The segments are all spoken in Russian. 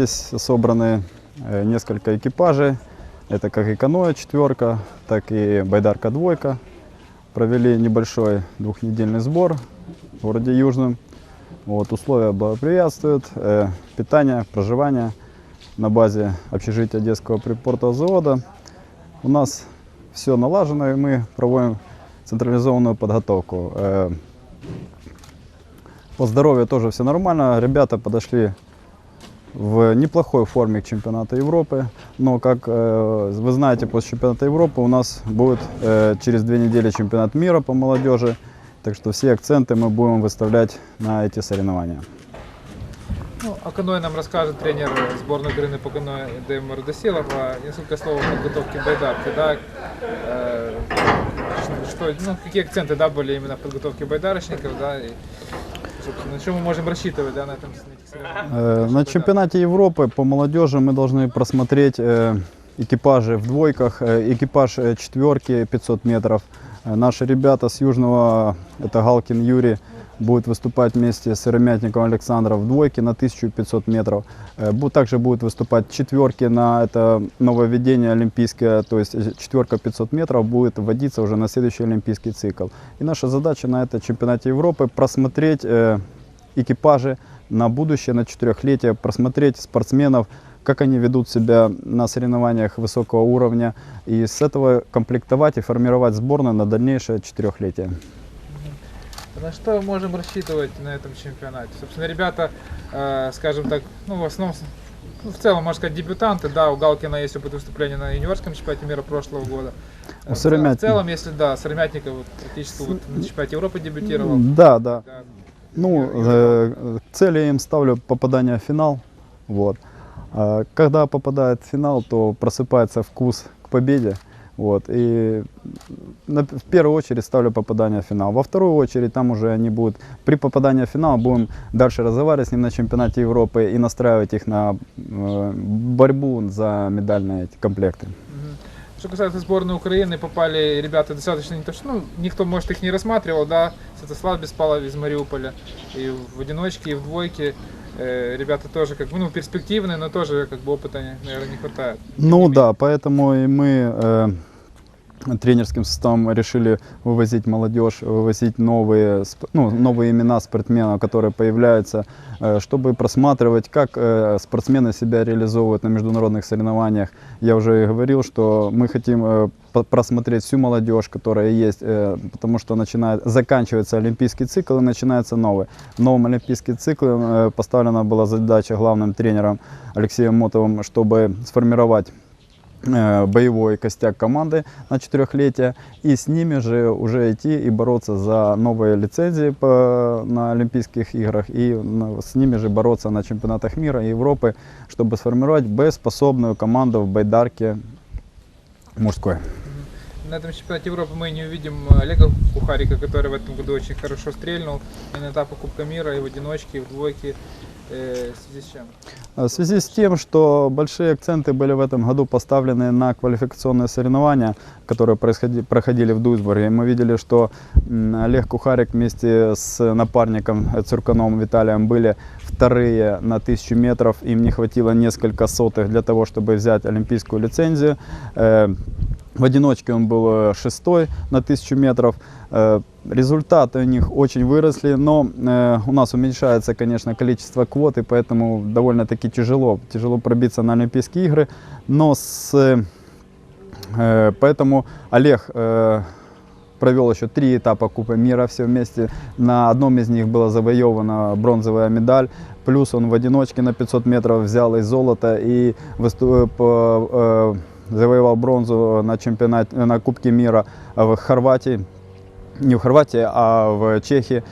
здесь собраны э, несколько экипажей. Это как и каноэ четверка, так и байдарка двойка. Провели небольшой двухнедельный сбор в городе Южном. Вот, условия благоприятствуют. э, питание, проживание на базе общежития детского припортового завода. У нас все налажено, и мы проводим централизованную подготовку. Э, по здоровью тоже все нормально. Ребята подошли в неплохой форме к чемпионату Европы. Но, как э, вы знаете, после чемпионата Европы у нас будет э, через две недели чемпионат мира по молодежи. Так что все акценты мы будем выставлять на эти соревнования. Ну, о каное нам расскажет тренер сборной Украины по каное Дэм Родосилов. А Несколько слов о подготовке байдарки. Да? Э, Что, ну, какие акценты да, были именно в подготовке байдарочников? Да? И, собственно, на чем мы можем рассчитывать да, на, этом, на? Э, На чемпионате Европы по молодежи мы должны просмотреть э, экипажи в двойках, э, экипаж четверки 500 метров. Э, Наши ребята с Южного, это Галкин Юрий, будет выступать вместе с Ремятником Александром в двойке на 1500 метров. Э, Также будут выступать четверки на это нововведение олимпийское, то есть э, четверка 500 метров будет вводиться уже на следующий олимпийский цикл. И наша задача на этом чемпионате Европы просмотреть э, экипажи на будущее, на четырехлетие, просмотреть спортсменов, как они ведут себя на соревнованиях высокого уровня, и с этого комплектовать и формировать сборную на дальнейшее четырехлетие. На что можем рассчитывать на этом чемпионате? Собственно, ребята, э, скажем так, ну, в основном, ну, в целом, можно сказать, дебютанты, да, у Галкина есть опыт выступления на юниорском чемпионате мира прошлого года. У в Сыромятника. В целом, если, да, Сыромятников вот, практически вот на чемпионате Европы дебютировал. Да, да. Да. Ну, э, цели я им ставлю попадание в финал. Вот. А когда попадает в финал, то просыпается вкус к победе. Вот. И на- в первую очередь ставлю попадание в финал. Во вторую очередь там уже они будут, при попадании в финал будем дальше разговаривать с ним на чемпионате Европы и настраивать их на э, борьбу за медальные эти комплекты. Что касается сборной Украины, попали ребята достаточно не то, что, ну, никто, может, их не рассматривал, да, Святослав Беспалов из Мариуполя, и в одиночке, и в двойке. Э, ребята тоже, как бы, ну, перспективные, но тоже, как бы, опыта, наверное, не хватает. Ну да, поэтому и мы э, тренерским составом решили вывозить молодежь, вывозить новые, ну, новые имена спортсменов, которые появляются, э, чтобы просматривать, как э, спортсмены себя реализовывают на международных соревнованиях. Я уже говорил, что мы хотим э, просмотреть всю молодежь, которая есть, потому что начинает, заканчивается олимпийский цикл и начинается новый. В новом олимпийском цикле э, поставлена была задача главным тренером Алексеем Мотовым, чтобы сформировать боевой костяк команды на четырехлетие и с ними же уже идти и бороться за новые лицензии по, на Олимпийских играх и с ними же бороться на чемпионатах мира и Европы, чтобы сформировать боеспособную команду в байдарке мужской. На этом чемпионате Европы мы не увидим Олега Кухарика, который в этом году очень хорошо стрельнул и на этапе Кубка мира, и в одиночке, и в двойке. Э, в связи с чем? В связи с тем, что большие акценты были в этом году поставлены на квалификационные соревнования, которые происходи- проходили в Дуйсбурге, мы видели, что Олег Кухарик вместе с напарником Цурканом Виталием были вторые на 1000 метров. Им не хватило несколько сотых для того, чтобы взять олимпийскую лицензию. Э, В одиночке он был э, шестой на 1000 метров. Э, Результаты у них очень выросли, но э, у нас уменьшается, конечно, количество квот, и поэтому довольно-таки тяжело, тяжело пробиться на Олимпийские игры. Но с, э, поэтому Олег провел еще три этапа Кубы мира все вместе. На одном из них была завоевана бронзовая медаль. Плюс он в одиночке на 500 метров взял и золото и высту- по- э, завоевал бронзу на чемпионате, на Кубке мира в Хорватии. Не в Хорватии, а в Чехии.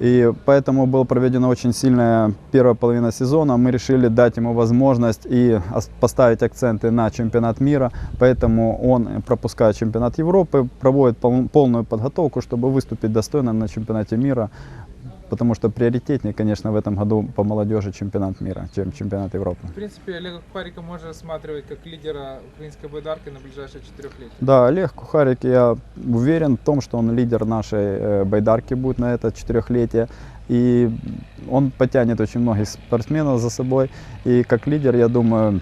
И поэтому была проведена очень сильная первая половина сезона. Мы решили дать ему возможность и ос- поставить акценты на чемпионат мира. Поэтому он пропускает чемпионат Европы, проводит пол- полную подготовку, чтобы выступить достойно на чемпионате мира. Потому что приоритетнее, конечно, в этом году по молодежи чемпионат мира, чем чемпионат Европы. В принципе, Олега Кухарика можно рассматривать как лидера украинской байдарки на ближайшее четырехлетие. Да, Олег Кухарик, я уверен в том, что он лидер нашей э, байдарки будет на это четырехлетие. И он потянет очень многих спортсменов за собой. И как лидер, я думаю,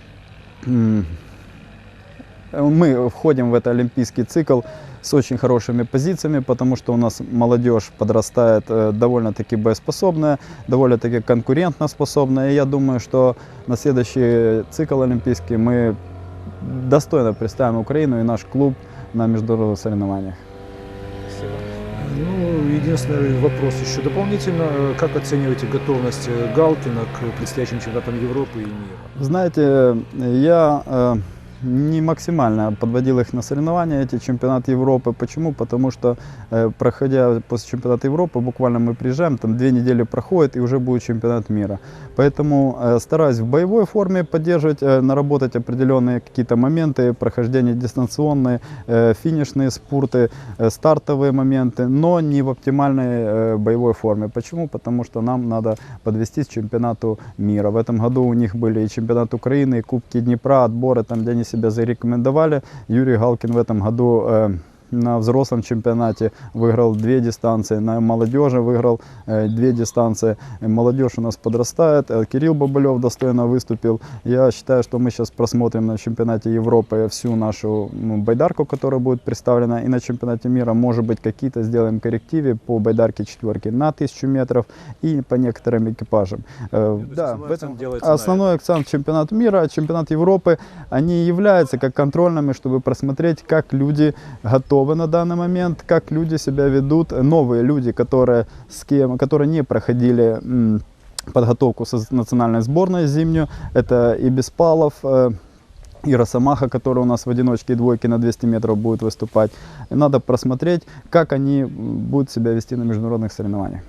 мы входим в этот олимпийский цикл с очень хорошими позициями, потому что у нас молодежь подрастает э, довольно-таки боеспособная, довольно-таки конкурентно способная. И я думаю, что на следующий цикл олимпийский мы достойно представим Украину и наш клуб на международных соревнованиях. Спасибо. Ну, единственный вопрос еще дополнительно. Как оцениваете готовность э, Галкина к предстоящим чемпионатам Европы и мира? Знаете, я э, не максимально подводил их на соревнования, эти чемпионаты Европы. Почему? Потому что, э, проходя после чемпионата Европы, буквально мы приезжаем, там две недели проходит, и уже будет чемпионат мира. Поэтому э, стараюсь в боевой форме поддерживать, э, наработать определенные какие-то моменты, прохождение дистанционные, финишные спорты, стартовые моменты, но не в оптимальной боевой форме. Почему? Потому что нам надо подвестись к чемпионату мира. В этом году у них были и чемпионат Украины, и Кубки Днепра, отборы, там, где они себя зарекомендовали. Юрий Галкин в этом году на взрослом чемпионате выиграл две дистанции, на молодежи выиграл э, две дистанции. Молодежь у нас подрастает, Э, Кирилл Бабалев достойно выступил. Я считаю, что мы сейчас просмотрим на чемпионате Европы всю нашу ну, байдарку, которая будет представлена, и на чемпионате мира, может быть, какие-то сделаем коррективы по байдарке четверки на 1000 метров и по некоторым экипажам. Э, есть Да, основной в этом делается основной акцент чемпионат мира, чемпионат Европы, они являются как контрольными, чтобы просмотреть, как люди готовы на данный момент, как люди себя ведут, новые люди, которые, с кем, которые не проходили подготовку с национальной сборной зимнюю. Это и Беспалов, э, и Росомаха, который у нас в одиночке и двойке на 200 метров будет выступать. Надо просмотреть, как они будут себя вести на международных соревнованиях.